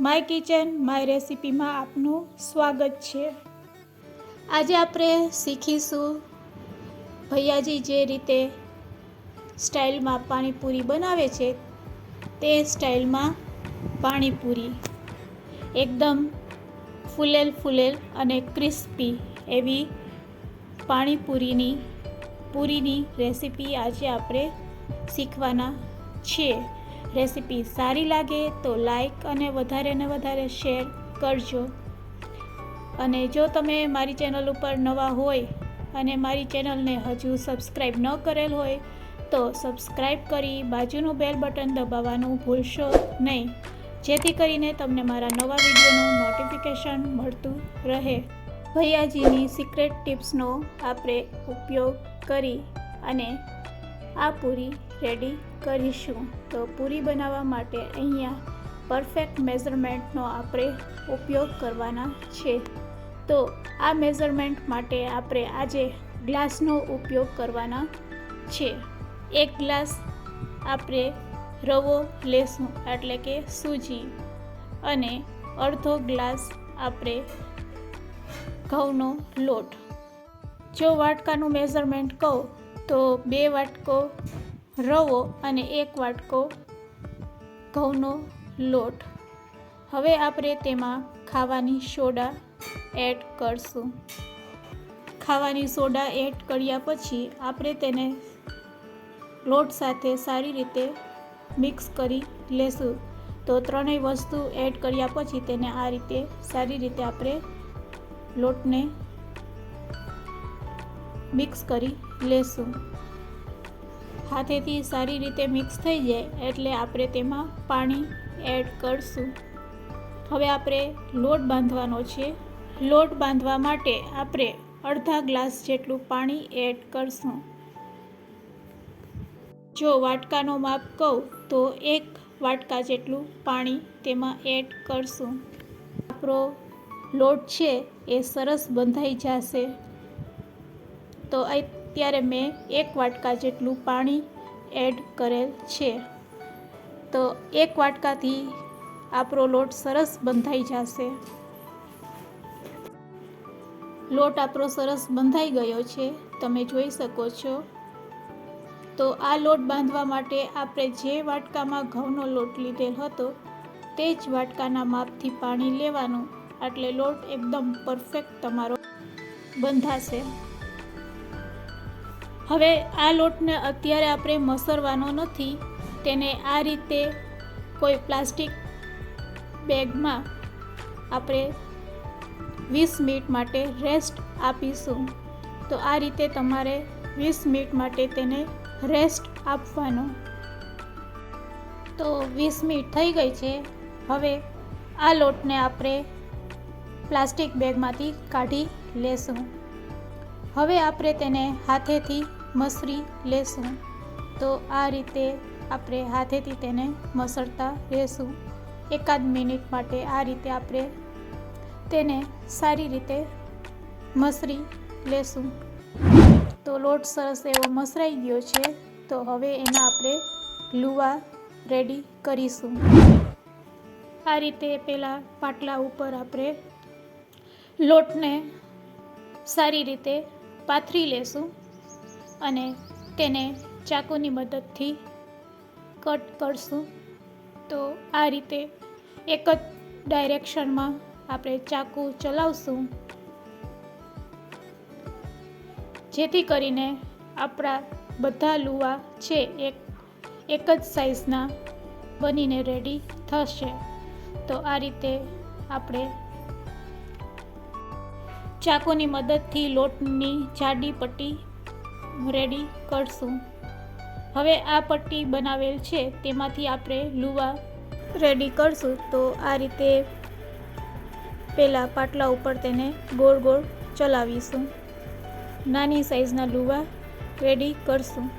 My kitchen, my રેસિપીમાં આપનું સ્વાગત છે. આજે આપણે શીખીશું ભૈયાજી જે રીતે સ્ટાઇલમાં પાણીપુરી બનાવે છે, તે સ્ટાઇલમાં પાણીપુરી. એકદમ ફૂલેલ ફૂલેલ અને ક્રિસ્પી એવી પાણીપુરીની, પૂરીની રેસિપી આજે આપણે શીખવાના છીએ. રેસિપી સારી લાગે તો લાઈક અને વધારે ને વધારે શેર કરજો. અને જો તમે મારી ચેનલ ઉપર નવા હોય અને મારી ચેનલને હજુ સબસ્ક્રાઈબ ન કરેલ હોય તો સબસ્ક્રાઈબ કરી બાજુનું બેલ બટન દબાવવાનું ભૂલશો નહીં. જેથી કરીને તમને મારા નવા વિડીયોનું નોટિફિકેશન મળતું રહે. ભૈયાજીની સિક્રેટ ટિપ્સનો આપણે ઉપયોગ કરી અને આ પૂરી રેડી કરીશું. તો પૂરી બનાવવા માટે અહીંયા પરફેક્ટ મેઝરમેન્ટનો આપણે ઉપયોગ કરવાના છે. તો આ મેઝરમેન્ટ માટે આપણે આજે ગ્લાસનો ઉપયોગ કરવાના છે. એક ગ્લાસ આપણે રવો લેશું, એટલે કે સૂજી. અને અડધો ગ્લાસ આપણે ઘઉંનો લોટ. જો વાટકાનું મેઝરમેન્ટ કહું, તો બે વાટકો રવો અને એક વાટકો ઘઉંનો લોટ. હવે આપણે તેમાં ખાવાની સોડા એડ કરશું. ખાવાની સોડા એડ કર્યા પછી આપણે તેને લોટ સાથે સારી રીતે મિક્સ કરી લેશું. તો ત્રણેય વસ્તુ એડ કર્યા પછી તેને આ રીતે સારી રીતે આપણે લોટને મિક્સ કરી લેશું. હાથેથી સારી રીતે મિક્સ થઈ જાય એટલે આપણે તેમાં પાણી એડ કરશું. હવે આપણે લોટ બાંધવાનો છે. લોટ બાંધવા માટે આપણે અડધા ગ્લાસ જેટલું પાણી એડ કરશું. જો વાટકાનો માપ કહું તો એક વાટકા જેટલું પાણી તેમાં એડ કરશું. આપણો લોટ છે એ સરસ બંધાઈ જશે. તો અત્યારે મેં એક વાટકા જેટલું પાણી એડ કરેલ છે. તો એક વાટકાથી આપણો લોટ સરસ બંધાઈ જશે. લોટ આપણો સરસ બંધાઈ ગયો છે. તમે જોઈ શકો છો. તો આ લોટ બાંધવા માટે આપણે જે વાટકામાં ઘઉંનો લોટ લીધેલ હતો, તે જ વાટકાના માપથી પાણી લેવાનું. એટલે લોટ એકદમ પરફેક્ટ તમારો બંધાશે. હવે આ લોટને અત્યારે આપણે મસરવાનો નથી. તેને આ રીતે કોઈ પ્લાસ્ટિક બેગમાં આપણે વીસ મિનિટ માટે રેસ્ટ આપીશું. તો આ રીતે તમારે વીસ મિનિટ માટે તેને રેસ્ટ આપવાનો. તો વીસ મિનિટ થઈ ગઈ છે. હવે આ લોટને આપણે પ્લાસ્ટિક બેગમાંથી કાઢી લેશું. હવે આપણે તેને હાથેથી મસરી લેશું. તો આ રીતે આપણે હાથેથી તેને મસળતા રહેશું. એકાદ મિનિટ માટે આ રીતે આપણે તેને સારી રીતે મસરી લેશું. તો લોટ સરસ એવો મસરાઈ ગયો છે, તો હવે એના આપણે લુવા રેડી કરીશું. આ રીતે પહેલાં પાટલા ઉપર આપણે લોટને સારી રીતે પાથરી લેશું. અને તેને ચાકુની મદદથી કટ કરશું. તો આ રીતે એક જ ડાયરેક્શનમાં આપણે ચાકુ ચલાવશું. જેથી કરીને આપણા બધા લુવા છે એક એક જ સાઈઝના બનીને રેડી થશે. તો આ રીતે આપણે ચાકુની મદદથી લોટની જાડી પટ્ટી રેડી કરશું. હવે આ પટ્ટી બનાવેલ છે, તેમાંથી આપણે લુવા રેડી કરશું. તો આ રીતે પહેલાં પાટલા ઉપર તેને ગોળ ગોળ ચલાવીશું. નાની સાઈઝના લુવા રેડી કરશું.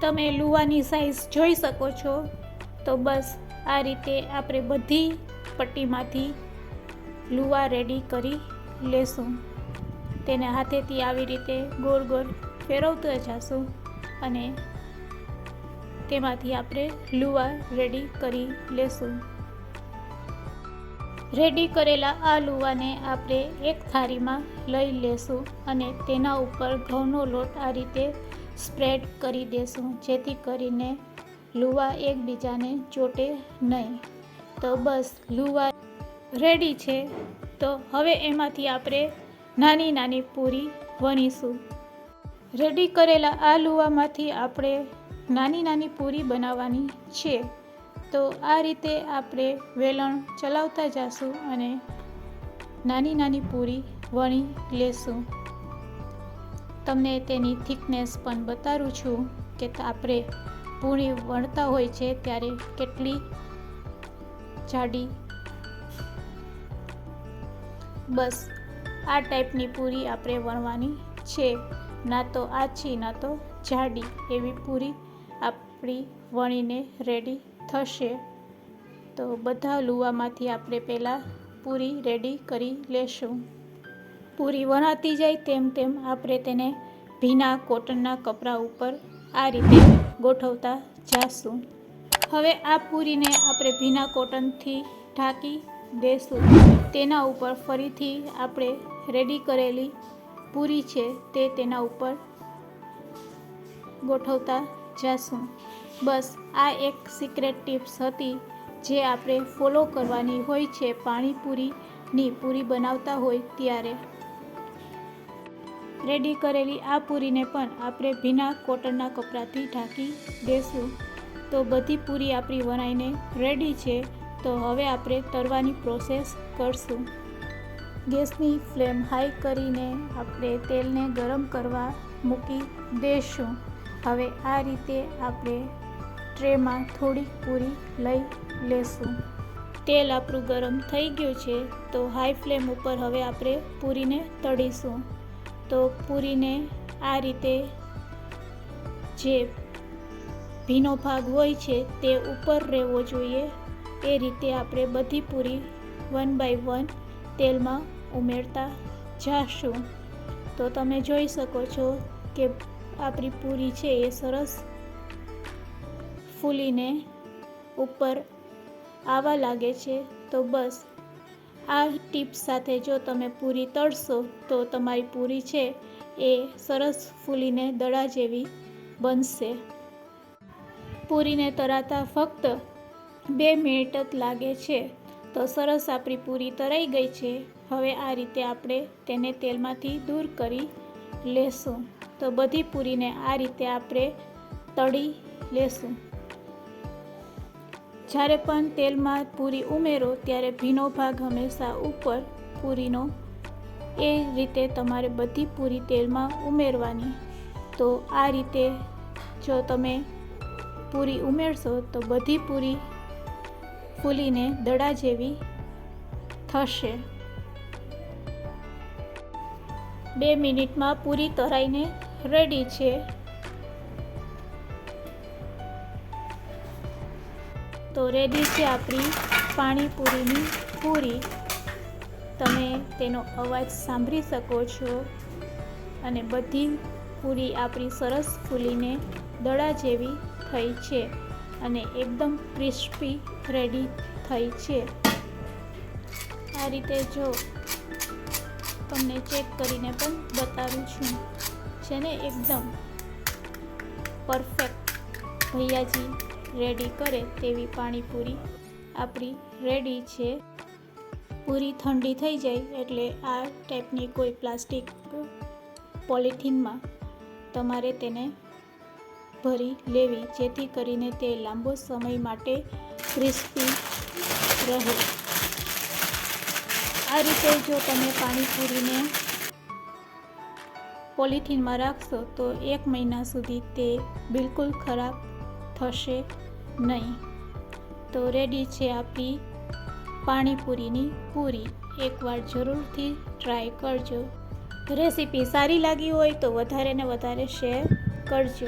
તમે લુવાની સાઈઝ જોઈ શકો છો. તો બસ આ રીતે આપણે બધી પટ્ટીમાંથી લુવા રેડી કરી લેશું. તેને હાથેથી આવી રીતે ગોળ ગોળ ફેરવતા જશું અને તેમાંથી આપણે લુવા રેડી કરી લેશું. રેડી કરેલા આ લુવાને આપણે એક થાળીમાં લઈ લેશું અને તેના ઉપર ઘઉંનો લોટ આ રીતે સ્પ્રેડ કરી દેશું, જેથી કરીને લુવા એકબીજાને ચોટે નહીં. તો બસ, લુવા રેડી છે. તો હવે એમાંથી આપણે નાની નાની પૂરી વણીશું. રેડી કરેલા આ લુવામાંથી આપણે નાની નાની પૂરી બનાવવાની છે. તો આ રીતે આપણે વેલણ ચલાવતા જશું અને નાની નાની પૂરી વણી લેશું. તમને તેની થિકનેસ પણ બતાવું છું કે આપણે પૂરી વણતા હોય છે ત્યારે કેટલી જાડી. બસ, આ ટાઈપની પૂરી આપણે વણવાની છે. ના તો આછી ના તો જાડી એવી પૂરી આપણી વણીને રેડી થશે. તો બધા લુવામાંથી આપણે પહેલાં પૂરી રેડી કરી લેશું. પૂરી વણાતી જાય તેમ તેમ આપણે તેને ભીના કોટનના કપડા ઉપર આ રીતે ગોઠવતા જાશું. હવે આ પૂરીને આપણે ભીના કોટનથી ઢાંકી દેશું. તેના ઉપર ફરીથી આપણે રેડી કરેલી પૂરી છે તે તેના ઉપર ગોઠવતા જાશું. બસ, આ એક સિક્રેટ ટિપ્સ હતી જે આપણે ફોલો કરવાની હોય છે પાણીપુરીની પૂરી બનાવતા હોય ત્યારે. રેડી કરેલી આ પૂરીને પણ આપણે ભીના કોટનના કપડાથી ઢાંકી દેશું. તો બધી પૂરી આપણી વણાઈને રેડી છે, તો હવે આપણે તરવાની પ્રોસેસ કરશું. ગેસની ફ્લેમ હાઈ કરીને આપણે તેલને ગરમ કરવા મૂકી દઈશું હવે આ રીતે આપણે ટ્રેમાં થોડીક પૂરી લઈ લેશું. તેલ આપણું ગરમ થઈ ગયું છે, તો હાઈ ફ્લેમ ઉપર હવે આપણે પૂરીને તળીશું. તો પૂરીને આ રીતે જે ભીનો ભાગ હોય છે, તે ઉપર રહેવો જોઈએ. એ રીતે આપણે બધી પૂરી વન બાય વન તેલમાં ઉમેરતા જાશું, તો તમે જોઈ શકો છો કે આપણી પૂરી છે એ સરસ ફૂલીને ઉપર આવવા લાગે છે. તો બસ, આ ટીપ્સ સાથે જો તમે પૂરી તળશો, તો તમારી પૂરી છે એ સરસ ફૂલીને દડા જેવી બનશે. પૂરીને તરાતા ફક્ત બે મિનિટ જ લાગે છે. તો સરસ આપણી પૂરી તરાઈ ગઈ છે. હવે આ રીતે આપણે તેને તેલમાંથી દૂર કરી લેશું. તો બધી પૂરીને આ રીતે આપણે તળી લેશું. જ્યારે પણ તેલમાં પૂરી ઉમેરો, ત્યારે ભીનો ભાગ હંમેશા ઉપર પૂરીનો એ રીતે તમારે બધી પૂરી તેલમાં ઉમેરવાની. તો આ રીતે જો તમે પૂરી ઉમેરશો, તો બધી પૂરી ફૂલીને દડા જેવી થશે. બે મિનિટમાં પૂરી તરાઈને રેડી છે. તો રેડી છે આપણી પાણીપુરીની પૂરી. તમે તેનો અવાજ સાંભળી શકો છો. અને બધી પૂરી આપણી સરસ ફૂલીને દડા જેવી થઈ છે અને એકદમ ક્રિસ્પી રેડી થઈ છે. આ રીતે જો તમને ચેક કરીને પણ બતાવું છું. છે ને? એકદમ પરફેક્ટ ભૈયાજી રેડી કરે તેવી પાણીપુરી. આપણી રેડી છે. પૂરી ઠંડી થઈ જાય એટલે આ ટાઈપની કોઈ પ્લાસ્ટિક પોલિથીનમાં તમારે તેને ભરી લેવી, જેથી કરીને તે લાંબો સમય માટે ક્રિસ્પી રહે. આ રીતે જો તમે પાણીપુરીને પોલિથીનમાં રાખશો, તો એક મહિના સુધી તે બિલકુલ ખરાબ થશે નહીં. તો રેડી છે આપણી પાણીપુરીની પૂરી. એકવાર જરૂરથી ટ્રાય કરજો. રેસીપી સારી લાગી હોય તો વધારે ને વધારે શેર કરજો.